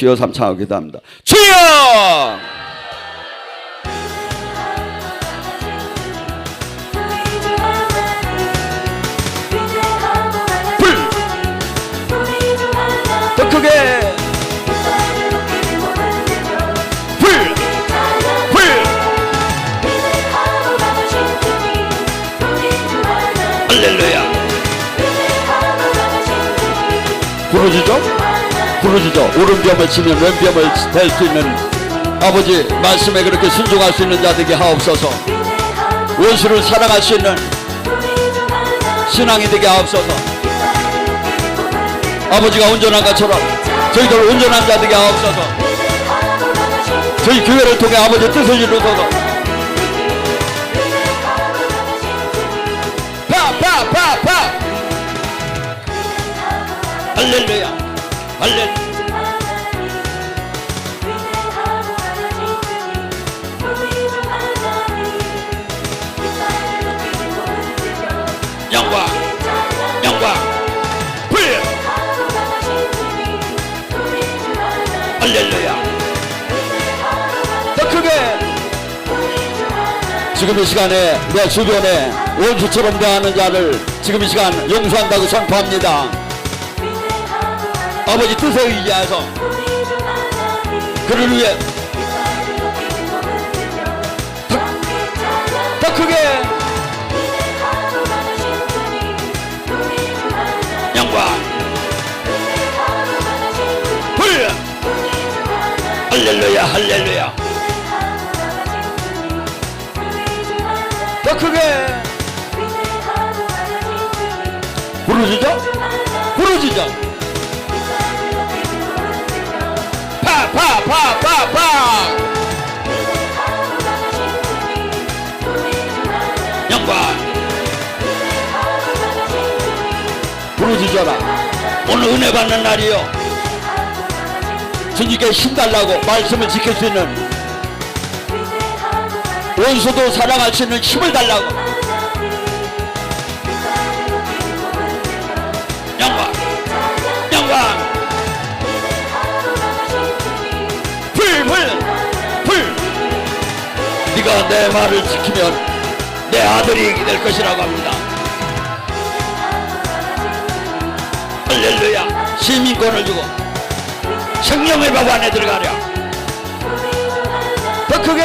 주여 삼창하고 기도합니다. 주여! 불! 더 크게! 불! 불! 할렐루야! 부르짖어? 부르짖어. 오른뺨을 치면 왼뺨을 댈 수 있는 아버지 말씀에 그렇게 순종할 수 있는 자들에게 하옵소서. 원수를 사랑할 수 있는 신앙이 되게 하옵소서. 아버지가 온전한 것처럼 저희들 온전한 자들에게 하옵소서. 저희 교회를 통해 아버지 뜻을 이루소서. 파, 파, 파, 파. 할렐루야. 할렐루야. 영광, 영광. 불. 할렐루야. 더 크게. 지금 이 시간에 내 주변에 원수처럼 대하는 자를 지금 이 시간 용서한다고 선포합니다. 아버지 뜻에 의지해서 그를 위해 더 크게 영광 불! 할렐루야 할렐루야. 더 크게 부르짖어? 부르짖어 파파파파파 영광. 부르짖어라 오늘 은혜 받는 날이요. 주님께 힘 달라고 말씀을 지킬 수 있는 원수도 사랑할 수 있는 힘을 달라고 네가 내 말을 지키면 내 아들이 될 것이라고 합니다. 할렐루야. 시민권을 주고 생명의 법 안에 들어가랴 더 크게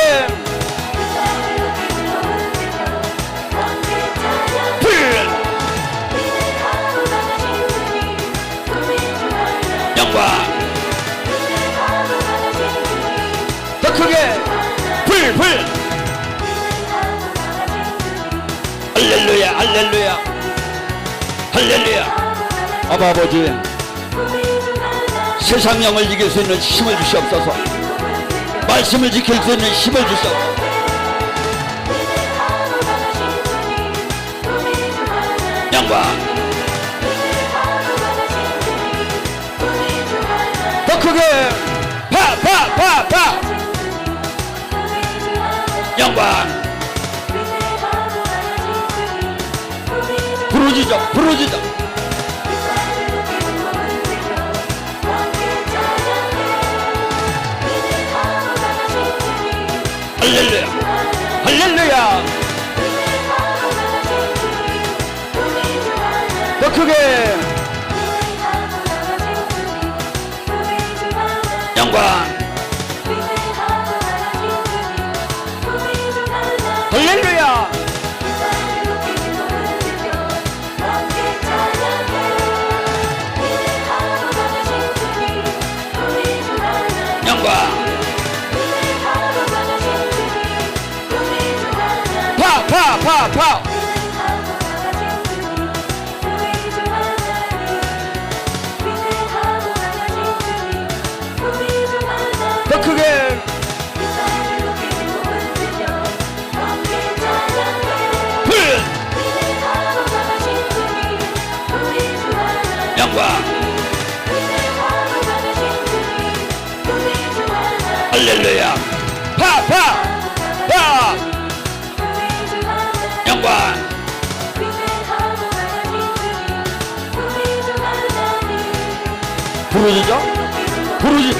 할렐루야 할렐루야. 할렐루야. 아바 아버지 세상 영을 이길 수 있는 힘을 주시옵소서. 말씀을 지킬 수 있는 힘을 주시옵소서. 영광 더 크게. 파파파 파. 영광 부르짖어 부르짖어 할렐루야 할렐루야. 더 크게. 영광 파파 부르짖어 부르짖어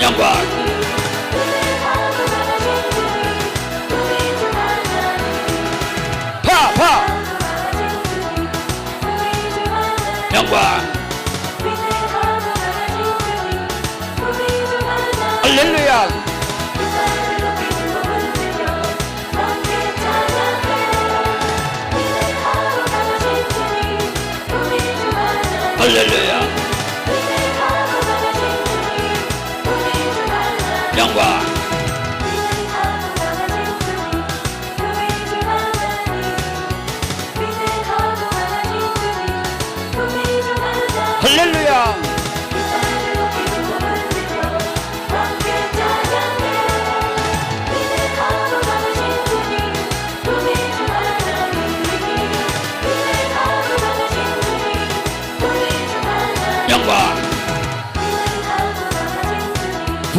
영광 파파. 영광 할렐루야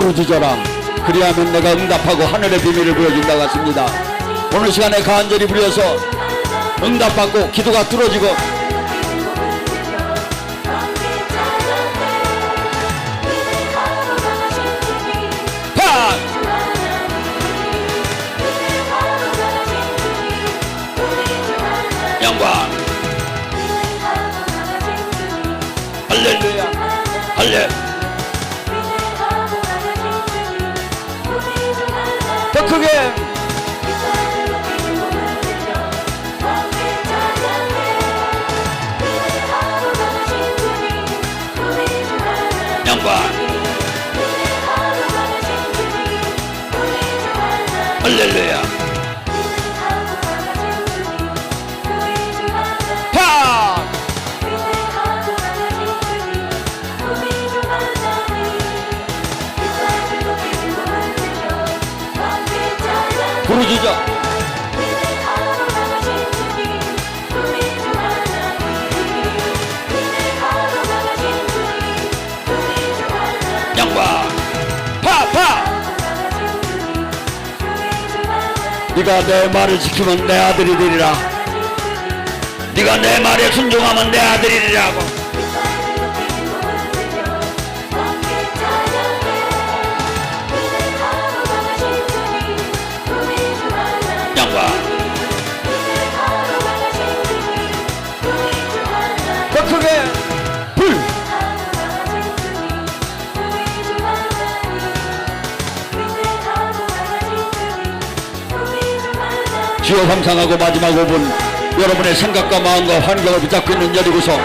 부르짖어라 그리하면 내가 응답하고 하늘의 비밀을 보여준다 같습니다. 오늘 시간에 간절히 부려서 응답받고 기도가 뚫어지고 팍! 영광! 할렐루야! 할렐 더 크게 영광 할렐루야 네가 내 말을 지키면 내 아들이 되리라. 네가 내 말에 순종하면 내 아들이리라고 주여 감상하고 마지막 5분 여러분의 생각과 마음과 환경을 붙잡고 있는 여리구성.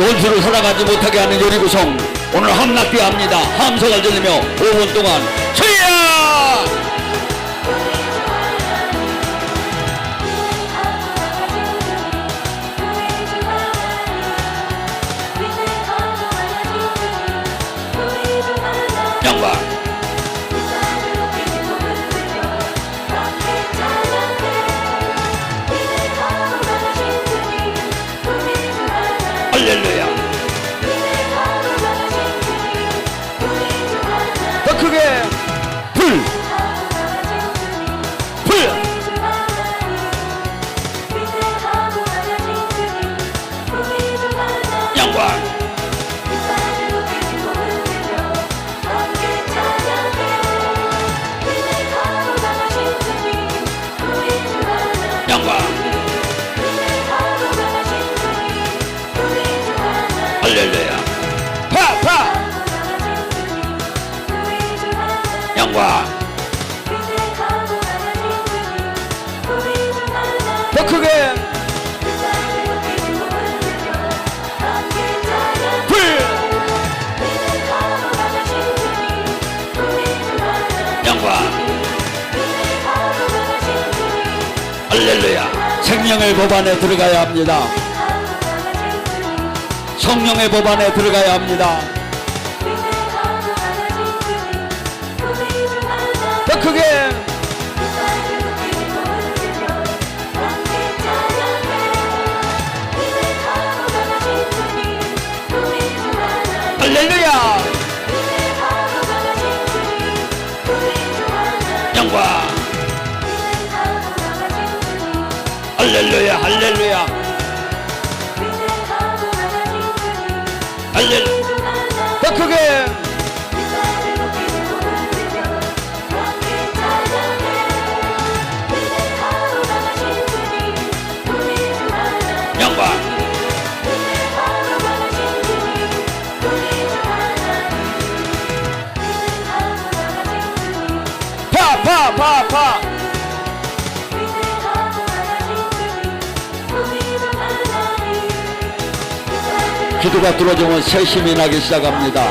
원수를 살아가지 못하게 하는 여리구성. 오늘 함락비합니다. 함성을 들리며 5분 동안 주여 생명의 법안에 들어가야 합니다. 성령의 법안에 들어가야 합니다. 더 크게. 할렐루야 할렐루야 할렐루야. 할렐루야 더 크게 기도가 뚫어지면 새 힘이 나기 시작합니다.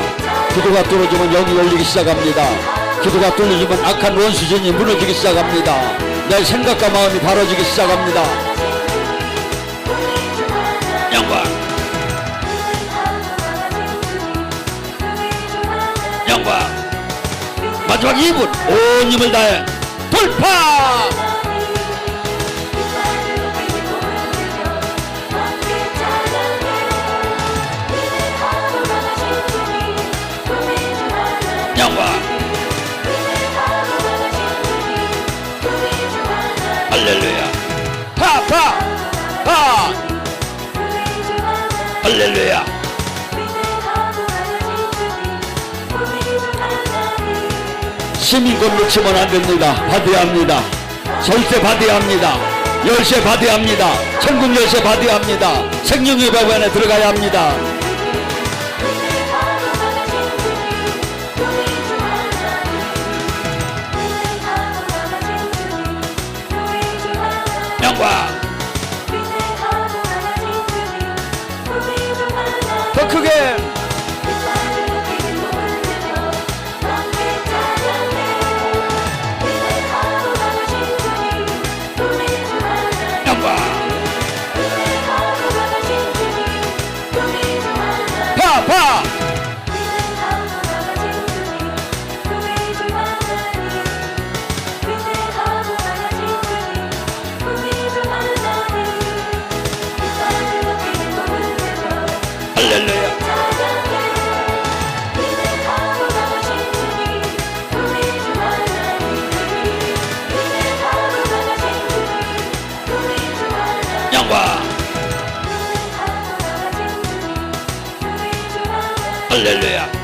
기도가 뚫어지면 영이 열리기 시작합니다. 기도가 뚫어지면 악한 원수진이 무너지기 시작합니다. 내 생각과 마음이 바로지기 시작합니다. 영광, 영광. 마지막 2분 온 힘을 다해 돌파! 영광, 할렐루야. 파, 파, 파, 할렐루야. 시민권 놓치면 안 됩니다. 받아야 합니다. 절대 받아야 합니다. 열쇠 받아야 합니다. 천국 열쇠 받아야 합니다. 생명의 법안에 들어가야 합니다. 영광 할렐루야.